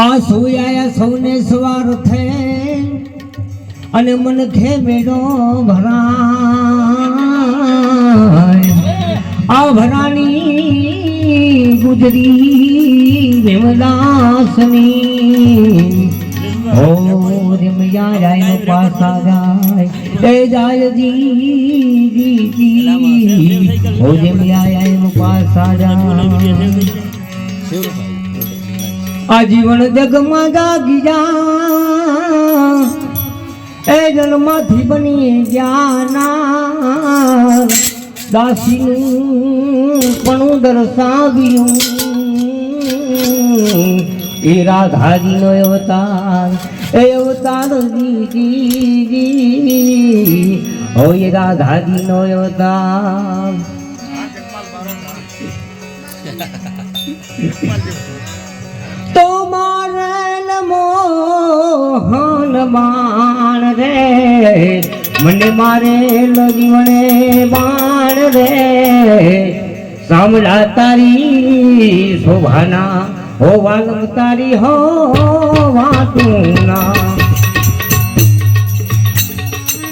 આ સોયાયા સૌને સવાર થે અને મન ખે મેળો ભરાય. આ ભરાની ગુજરી વિમદાસની. ઓ રમયા જાય પાસા જાય. એ જાય જી જી જી ઓ રમયા જાય. પાસા જાય આજીવન જગમાં જાગી જા. એ જન્મથી બની જ્ઞાના દાસીનું પણ દર્શાવ્યું. એ રાધાજીનો અવતાર, એ અવતાર જી ઓ એ રાધાજીનો અવતાર. બાણ રે, મને મારે લગીવણે બાણ રે. સાંભળા તારી શોભાના, હો વાલમ તારી હો વાતુના.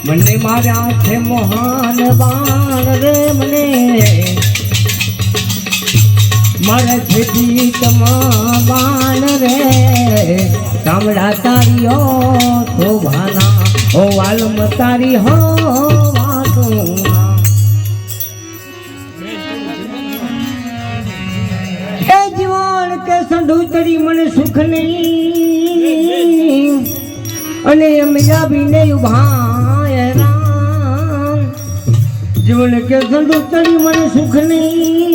મને માર્યા છે મોહન બાણ રે મને. મારે છે બાણ રે. તામડા તારી હો શોભાના ઓ વાલમ તારી હો કે સંડુતરી મને સુખ નહીં. અને બી નહીં ઊભા રામ. જીવન કે સંડુતરી મને સુખ નહીં.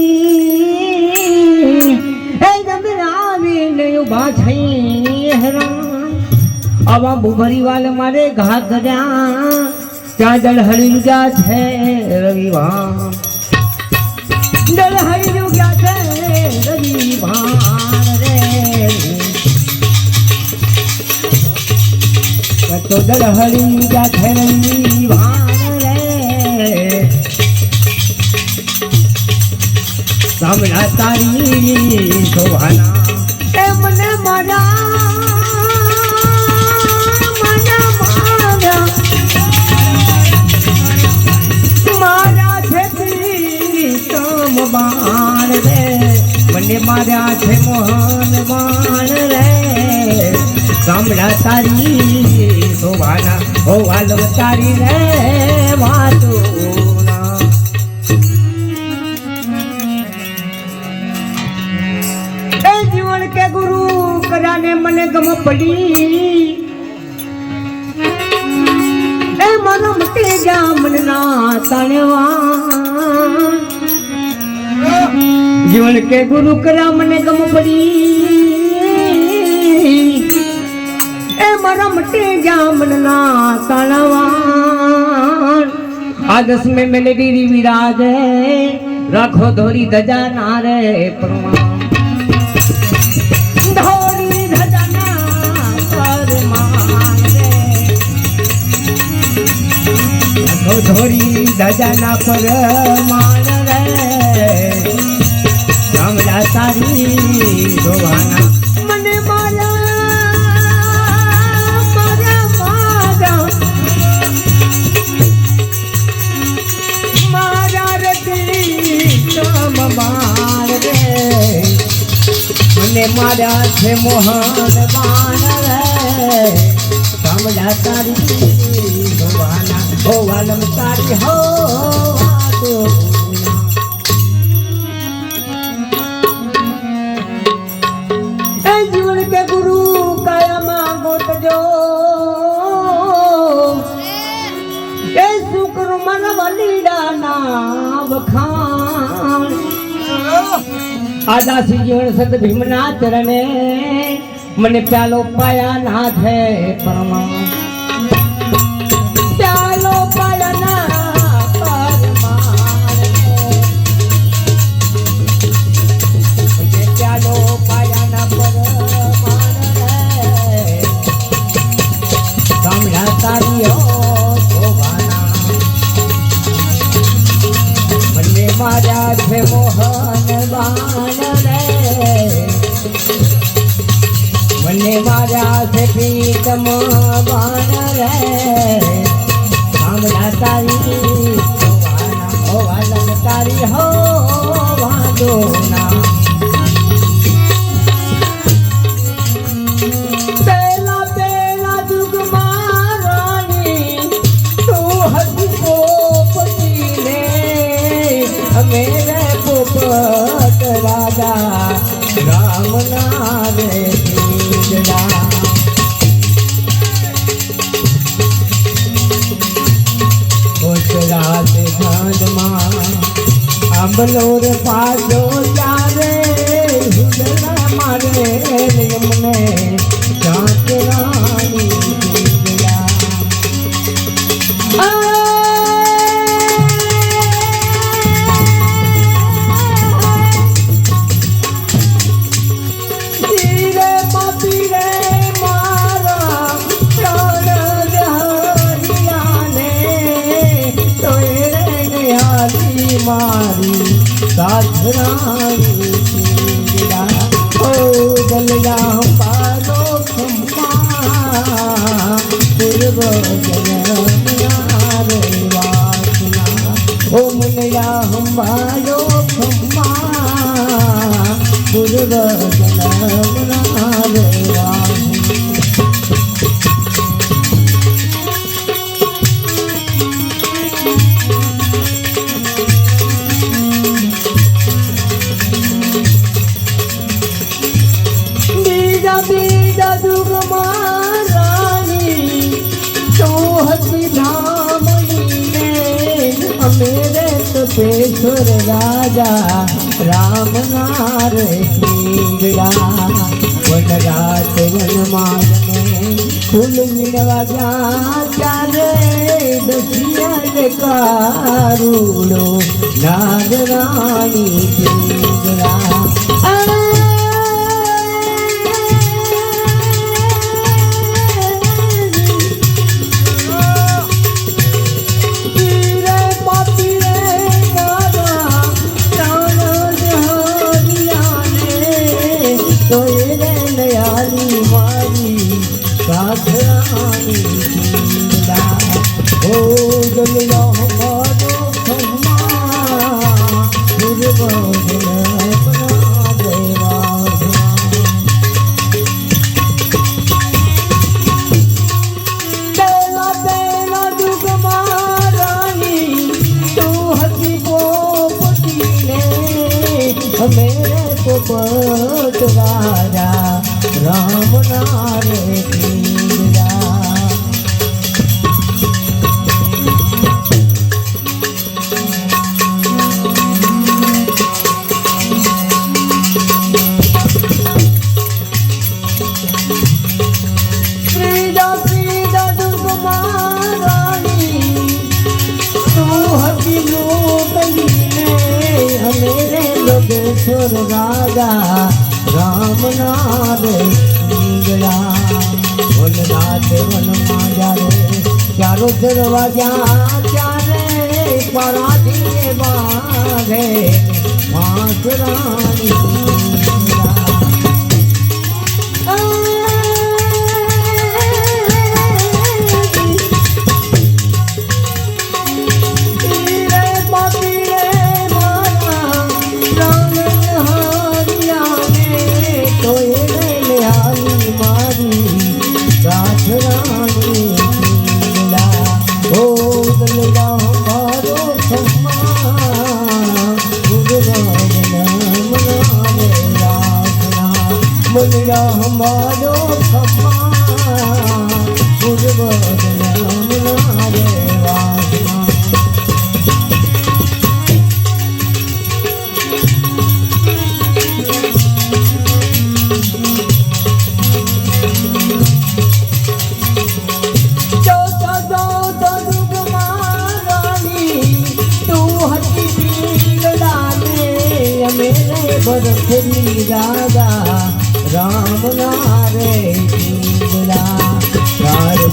આવા બુભરીવાલ મારે ઘા કર્યા. ત્યાં દળ હળી ગયા છે રવિવાર. દળ હળી ગયા છે રવિવાર રે તો દળ હળી ગયા છે રવિવાર. રે સાંભળા તારી શોભાના. એમને મને મારા પ્રીતમ બાણ રે, મને માર્યા છે મોહન બાણ રે. સાંભળા તારી શોભાના હો વાલમ તારી રે જીવન કે ગુરુ કર્યાને મને ગમ પડી. એ મન મટી જા મનના તણવા. જીવન કે ગુરુ કરા મને ગમ પડી. એ મારા મટી જા મનના તણવા આ દસ મેં મેલેડી વિરાજ રાખો ધોરી ધજા ના રે પ્રમાણ ધોરી ધજાના પરમાન રે. તારી ધોવાના મને મારા મારા મારા મારા રે મને માર્યા છે મોહન કમલા તારી ભવાના હો તારી હો એ શુક્ર મન વલીડા ના વખાણ. આદાસી જીવન સત ભીમના ચરણે મને પ્યાલો પાયા ના છે પરમા પ્યાલો છે મોહન બાણ રે. મને મારા છે પ્રીતમ બાણ રે. કામના તારી વાલમ તારી હો વાંધો ના. বলোর পালো મનયા હંભાયો ખમ્મા પૂર્વ જન્મ ના રે તપેશ્વર રાજા રામ નાર સિંગડા વનરાજ વનમાં ફૂલ વીણવા ગયા ત્યારે દસિયા કારુડો નાગ રાણી સિંગડા દરવાજા ચારે પરાધીએ બાંધે. પાંચ મનડા હમારો ખમ્મા પૂર્વદના રે વાસના ચોથા ચોથા યુગમાં રાણી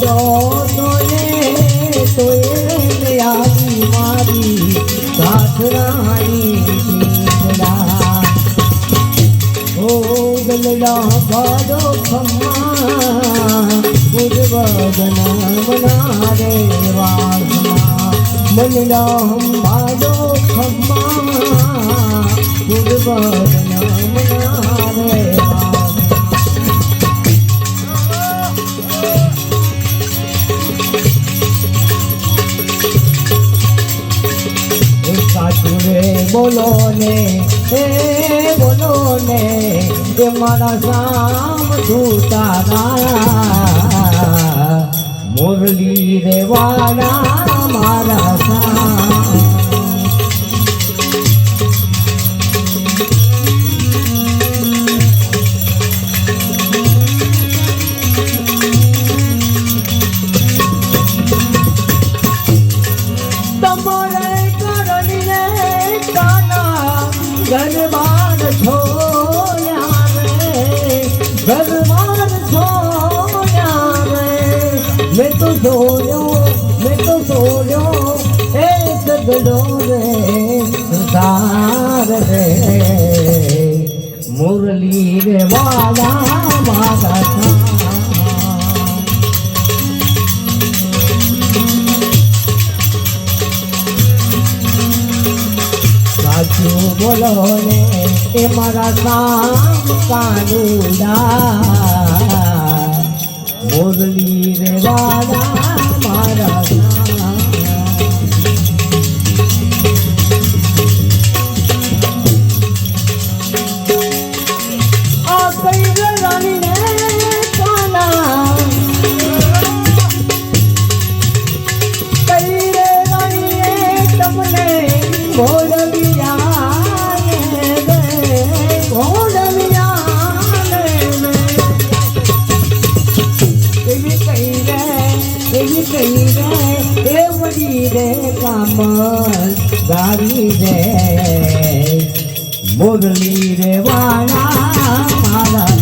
તું તોય તોય આવી મારી સાસરાની પીંગળા દલડા બાડો ખમ્મા ગુજવદના મના રે વાસના મલડા ખમ્મા બોલો ને એ બોલો ને એ મારા શામ તારા મુરલી રેવાના મારા શામ મેં તો જોયો, મેં તો જોયો એ સગડો રે, સંસાર રે. મુરલી રે વાલા મારા સાચું બોલો ને, એ મારા સામ કાનુડા. મુરલી રે કામ ગાવી રે મુરલી રે વાળા મારા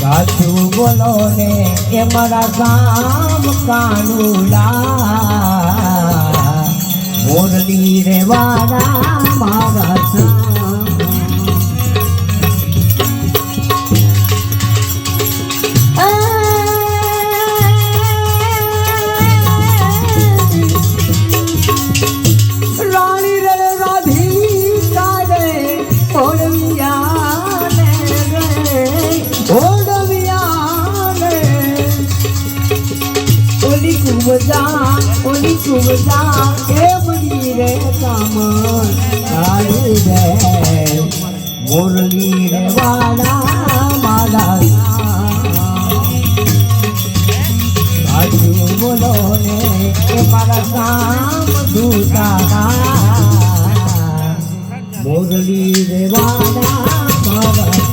સાચું બોલો ને એ મારા ગામ કાનુલા મોરલી રે વાળા મારા એ બની રે કામ કાળી રે મુરલી રે વાળા મારા સાચું બોલો ને એ મારા કામ દૂતારા મારા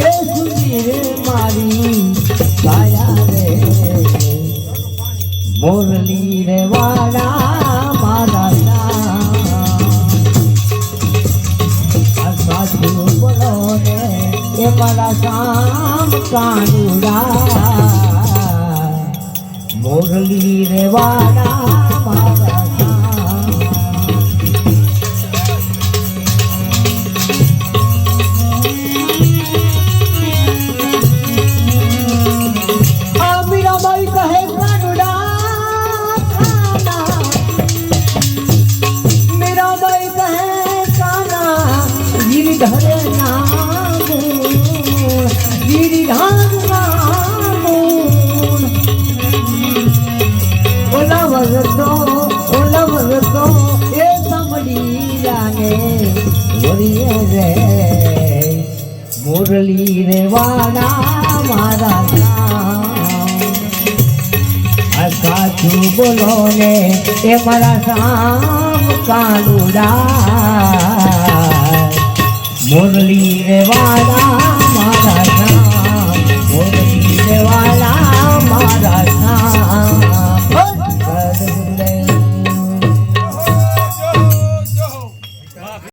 એ સુધી રે મારી કાયા રે મોરલી રે વાળા મારા સાચું બોલો એ રે વાળા મારા રે મોર મુરલી રે વાલા મારા સાચું બોલો ને, એ મારા સામ કાલુડા મુરલી રે વાલા મારા શ્યામ મુરલી રે વાલા મારા